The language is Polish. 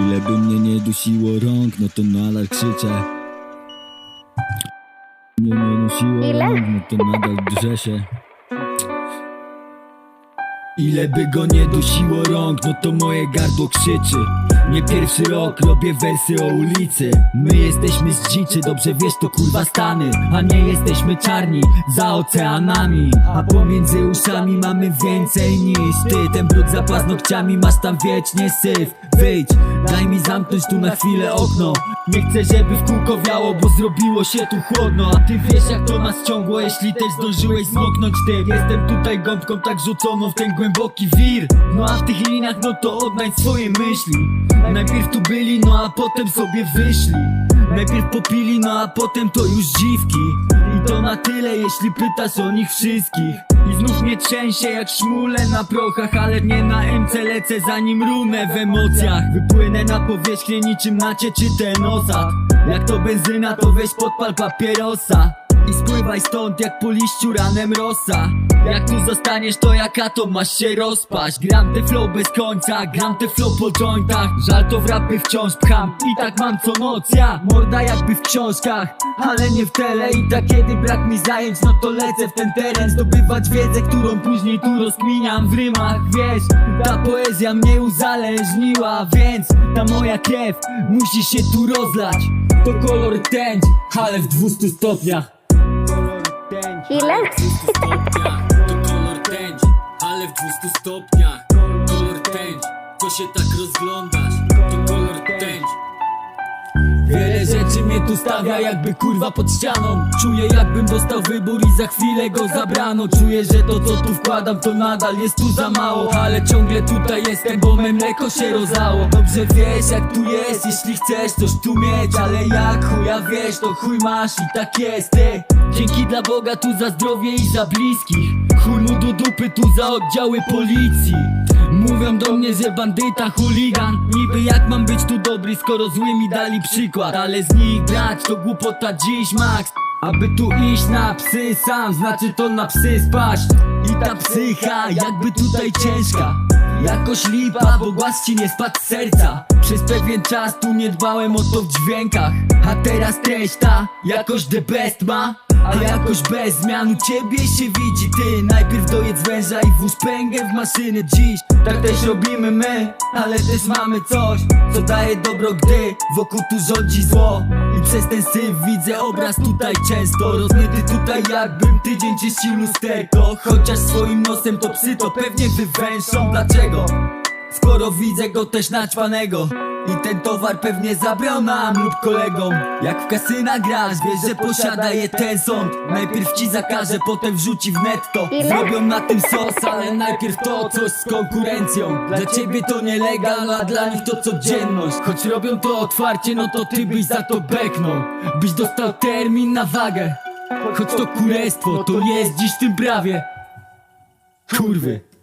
Ile by mnie nie dusiło rąk, no to nadal krzyczę. Mnie nie dusiło Ile? rąk, no to nadal drze się. Ile by go nie dusiło rąk, no to moje gardło krzyczy. Nie pierwszy rok robię wersy o ulicy. My jesteśmy z dziczy, dobrze wiesz to kurwa stany. A nie jesteśmy czarni, za oceanami. A pomiędzy uszami mamy więcej niż ty. Ten brud za paznokciami, masz tam wiecznie syf Wyjdź, daj mi zamknąć tu na chwilę okno. Nie chcę, żeby w kółko wiało, bo zrobiło się tu chłodno. A ty wiesz jak to nas ciągło, jeśli też zdążyłeś zmoknąć tym Jestem tutaj gąbką tak rzuconą w ten głęboki wir. No a w tych liniach no to odnajdź swoje myśli. Najpierw tu byli, no a potem sobie wyszli. Najpierw popili, no a potem to już dziwki to na tyle, jeśli pytasz o nich wszystkich. I znów mnie trzęsie jak szmule na prochach Ale nie na MC lecę zanim runę w emocjach. Wypłynę na powierzchnię niczym nacie czy ten Jak to benzyna to weź podpal papierosa. I spływaj stąd jak po liściu ranem rosa Jak tu zostaniesz to jak atom masz się rozpaść? Gram te flow bez końca, gram te flow po jointach. Żal to w rapy wciąż pcham i tak mam co noc. Ja Morda jakby w książkach, ale nie w tele. I tak kiedy brak mi zajęć no to lecę w ten teren. Zdobywać wiedzę, którą później tu rozkminiam w rymach. Wiesz, ta poezja mnie uzależniła Więc ta moja krew musi się tu rozlać. To kolor tęcz, ale w 200 stopniach. Ile? 200 stopniach Kolor tęcz, co się tak rozglądasz. To kolor tęcz. Wiele rzeczy mnie tu stawia jakby kurwa pod ścianą. Czuję jakbym dostał wybór i za chwilę go zabrano. Czuję, że to co tu wkładam to nadal jest tu za mało. Ale ciągle tutaj jestem, bo me mleko się rozało Dobrze wiesz jak tu jest, jeśli chcesz coś tu mieć. Ale jak chuja wiesz, to chuj masz i tak jest ty Dzięki dla Boga tu za zdrowie i za bliskich Chuj do dupy tu za oddziały policji. Mówią do mnie, że bandyta chuligan. Niby jak mam być tu dobry, skoro zły mi dali przykład. Ale z nich brać to głupota dziś max. Aby tu iść na psy sam, znaczy to na psy spać I ta psycha jakby tutaj ciężka. Jakoś lipa, bo głaz ci nie spadł z serca. Przez pewien czas tu nie dbałem o to w dźwiękach. A teraz treść ta jakoś the best ma a jakoś bez zmian u ciebie się widzi. Ty Najpierw dojedz węża i włóż pęgę w maszyny dziś Tak też robimy my, ale też mamy coś Co daje dobro, gdy wokół tu rządzi zło. I przez ten syf widzę obraz tutaj często Rozmyty. Tutaj jakbym tydzień czyścił lusterko Chociaż swoim nosem to psy to pewnie wywęszą. Dlaczego? Skoro widzę go też naćpanego I ten towar pewnie zabrał nam lub kolegom. Jak w kasyna grasz, wiesz, że posiada je ten sąd. Najpierw ci zakaże, potem wrzuci w netto? Zrobią na tym sos, ale najpierw to coś z konkurencją. Dla ciebie to nielegal, a dla nich to codzienność. Choć robią to otwarcie, no to ty byś za to beknął. Byś dostał termin na wagę. Choć to kurestwo, to jest dziś w tym prawie. Kurwy